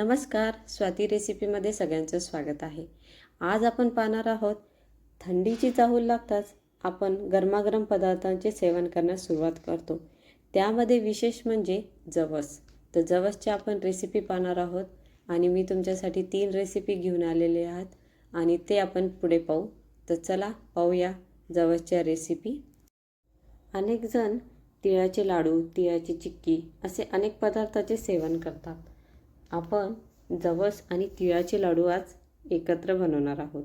नमस्कार स्वाती रेसिपीमध्ये सगळ्यांचं स्वागत आहे. आज आपण पाहणार आहोत थंडीची चाहूल लागताच आपण गरमागरम पदार्थांचे सेवन करण्यास सुरुवात करतो. त्यामध्ये विशेष म्हणजे जवस. तर जवसची आपण रेसिपी पाहणार आहोत आणि मी तुमच्यासाठी तीन रेसिपी घेऊन आलेले आहात आणि ते आपण पुढे पाहू. तर चला पाहूया जवसच्या रेसिपी. अनेकजण तिळाचे लाडू तिळाची चिक्की असे अनेक पदार्थाचे सेवन करतात. आपण जवस आणि तिळाचे लाडू आज एकत्र बनवणार आहोत.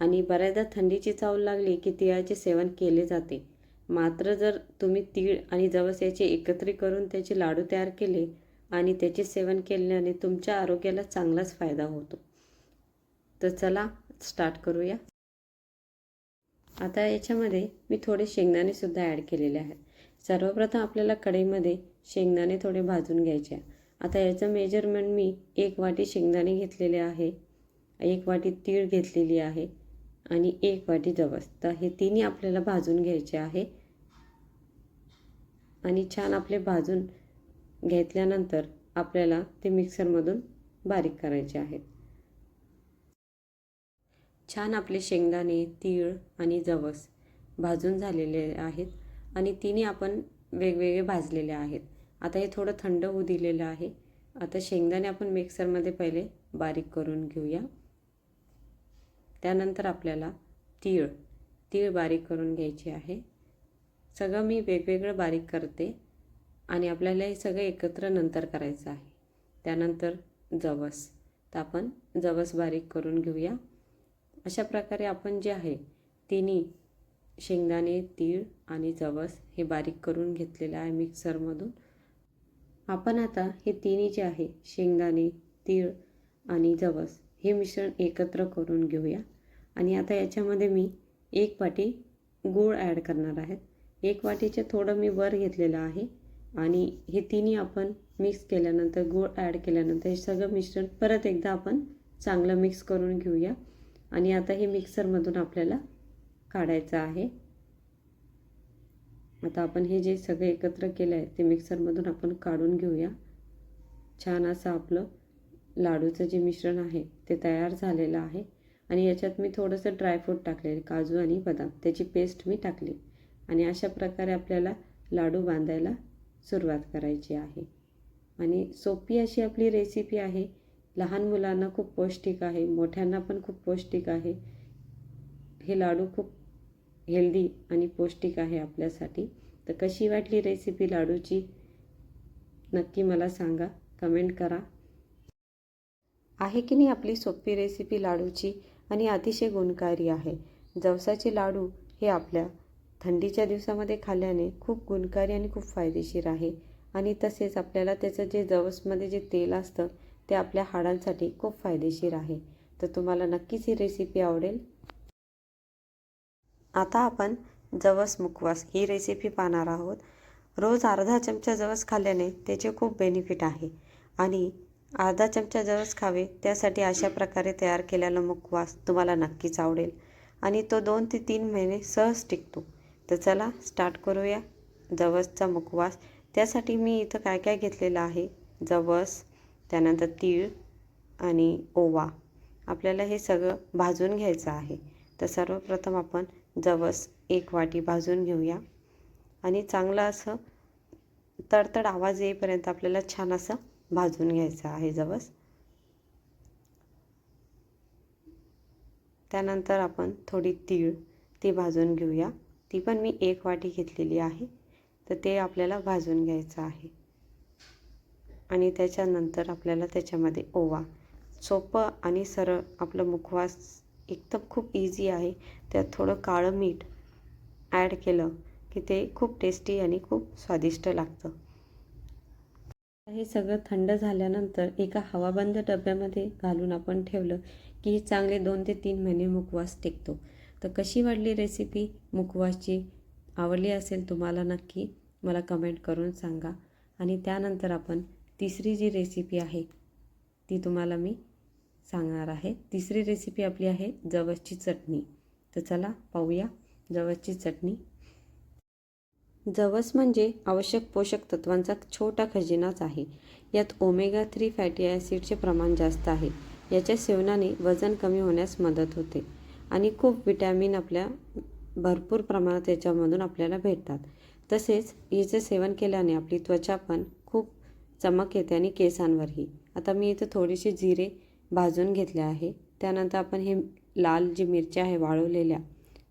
आणि बऱ्याचदा थंडीची चावल लागली की तिळाचे सेवन केले जाते. मात्र जर तुम्ही तीळ आणि जवस याचे एकत्रित करून त्याचे लाडू तयार केले आणि त्याचे सेवन केल्याने तुमच्या आरोग्याला चांगलाच फायदा होतो. तर चला स्टार्ट करूया. आता याच्यामध्ये मी थोडे शेंगदाणेसुद्धा ॲड केलेले आहेत. सर्वप्रथम आपल्याला कढईमध्ये शेंगदाणे थोडे भाजून घ्यायचे आहे आता याचं मेजरमेंट मी एक वाटी शेंगदाणे घेतलेले आहे एक वाटी तीळ घेतलेली आहे आणि एक वाटी जवस. तर हे तिन्ही आपल्याला भाजून घ्यायचे आहे. आणि छान आपले भाजून घेतल्यानंतर आपल्याला ते मिक्सरमधून बारीक करायचे आहेत. छान आपले शेंगदाणे तीळ आणि जवस भाजून झालेले आहेत आणि तिन्ही आपण वेगवेगळे भाजलेले आहेत. आता हे थोडं थंड होऊ दिलेलं आहे. आता शेंगदाणे आपण मिक्सरमध्ये पहिले बारीक करून घेऊया. त्यानंतर आपल्याला तीळ तीळ बारीक करून घ्यायची आहे. सगळं मी वेगवेगळं बारीक करते आणि आपल्याला हे सगळं एकत्र नंतर करायचं आहे. त्यानंतर जवस तर आपण जवस बारीक करून घेऊया. अशा प्रकारे आपण जे आहे तिन्ही शेंगदाणे तीळ आणि जवस हे बारीक करून घेतलेलं आहे मिक्सरमधून. आपण आता हे तिन्ही जे आहे शेंगदाणे तीळ आणि जवस हे मिश्रण एकत्र करून घेऊया. आणि आता याच्यामध्ये मी एक वाटी गूळ ॲड करणार आहेत एक वाटीचे थोडं मी वर घेतलेलं आहे आणि हे तिन्ही आपण मिक्स केल्यानंतर गूळ ॲड केल्यानंतर हे सगळं मिश्रण परत एकदा आपण चांगलं मिक्स करून घेऊया. आणि आता हे मिक्सरमधून आपल्याला काढायचं आहे. आता आपण हे जे सगळे एकत्र केलं आहे ते मिक्सरमधून आपण काढून घेऊया. छान असं आपलं लाडूचं जे मिश्रण आहे ते तयार झालेलं आहे. आणि याच्यात मी थोडंसं ड्रायफ्रूट टाकले काजू आणि बदाम. त्याची पेस्ट मी टाकली. आणि अशा प्रकारे आपल्याला लाडू बांधायला सुरुवात करायची आहे. आणि सोपी अशी आपली रेसिपी आहे. लहान मुलांना खूप पौष्टिक आहे मोठ्यांना पण खूप पौष्टिक आहे. हे लाडू खूप हेल्दी आणि पौष्टिक आहे आपल्यासाठी. तर कशी वाटली रेसिपी लाडूची? नक्की मला सांगा. कमेंट करा. आहे की नाही आपली सोपी रेसिपी लाडूची? आणि अतिशय गुणकारी आहे. जवसाचे लाडू हे आपल्या थंडीच्या दिवसामध्ये खाल्ल्याने खूप गुणकारी आणि खूप फायदेशीर आहे. आणि तसेच आपल्याला त्याचं जे जवसमध्ये जे तेल असतं ते आपल्या हाडांसाठी खूप फायदेशीर आहे. तर तुम्हाला नक्कीच ही रेसिपी आवडेल. आता आपण जवस मुखवास ही रेसिपी पाहणार आहोत. रोज अर्धा चमचा जवस खाल्ल्याने त्याचे खूप बेनिफिट आहे. आणि अर्धा चमचा जवस खावे त्यासाठी अशा प्रकारे तयार केलेला मुखवास तुम्हाला नक्कीच आवडेल. आणि तो दोन ते तीन महिने सहज टिकतो. तर चला स्टार्ट करूया जवसचा मुखवास त्यासाठी मी इथं काय काय घेतलेलं आहे? जवस त्यानंतर तीळ आणि ओवा. आपल्याला हे सगळं भाजून घ्यायचं आहे. तर सर्वप्रथम आपण जवस एक वाटी भाजून घेऊया. आणि चांगलं असं तडतड आवाज येईपर्यंत आपल्याला छान असं भाजून घ्यायचं आहे जवस. त्यानंतर आपण थोडी तीळ ती भाजून घेऊया. ती पण मी एक वाटी घेतलेली आहे तर ते आपल्याला भाजून घ्यायचं आहे. आणि त्याच्यानंतर आपल्याला त्याच्यामध्ये ओवा सोपं आणि सरळ आपलं मुखवास एकदम खूप इझी आहे. त्यात थोडं काळं मीठ ॲड केलं की ते खूप टेस्टी आणि खूप स्वादिष्ट लागतं. हे सगळं थंड झाल्यानंतर एका हवाबंद डब्यामध्ये घालून आपण ठेवलं की चांगले दोन ते तीन महिने मुखवास टिकतो. तर कशी वाढली रेसिपी मुखवासची आवडली असेल तुम्हाला नक्की मला कमेंट करून सांगा. आणि त्यानंतर आपण तिसरी जी रेसिपी आहे ती तुम्हाला मी सांगणार आहे. तिसरी रेसिपी आपली आहे जवसची चटणी. तर चला पाहूया जवसची चटणी. जवस म्हणजे आवश्यक पोषक तत्वांचा छोटा खजिनाच आहे. यात ओमेगा थ्री फॅटी ॲसिडचे प्रमाण जास्त आहे. याच्या सेवनाने वजन कमी होण्यास मदत होते. आणि खूप विटॅमिन आपल्या भरपूर प्रमाणात याच्यामधून आपल्याला भेटतात. तसेच याचे सेवन केल्याने आपली त्वचा पण खूप चमक येते आणि केसांवरही. आता मी इथं थोडीशी जिरे भाजून घेतल्या आहे. त्यानंतर आपण हे लाल जी मिरच्या आहे वाळवलेल्या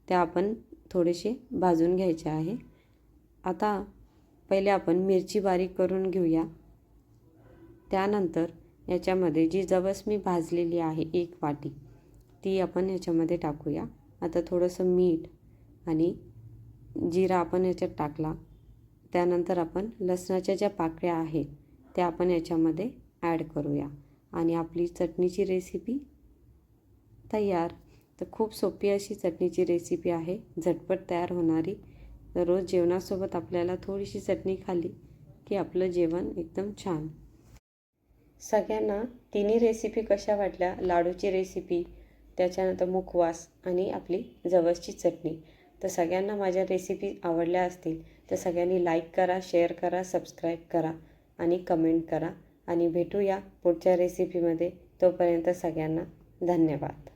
त्या आपण थोडेसे भाजून घ्यायचे आहे. आता पहिले आपण मिरची बारीक करून घेऊया. त्यानंतर याच्यामध्ये जी जवस मी भाजलेली आहे एक वाटी ती आपण याच्यामध्ये टाकूया. आता थोडंसं मीठ आणि जिरा आपण याच्यात टाकला. त्यानंतर आपण लसणाच्या ज्या पाकळ्या आहेत त्या आपण याच्यामध्ये ॲड करूया. आणि आपली चटणीची रेसिपी तयार. तर खूप सोपी अशी चटणीची रेसिपी आहे. झटपट तयार होणारी. तर रोज जेवणासोबत आपल्याला थोडीशी चटणी खाल्ली की आपलं जेवण एकदम छान. सगळ्यांना तिन्ही रेसिपी कशा वाटल्या? लाडूची रेसिपी त्याच्यानंतर मुखवास आणि आपली जवसची चटणी. तर सगळ्यांना माझ्या रेसिपी आवडल्या असतील तर सगळ्यांनी लाईक करा शेअर करा सबस्क्राईब करा आणि कमेंट करा. आणि भेटूया पुढच्या रेसिपीमध्ये तोपर्यंत सगळ्यांना धन्यवाद.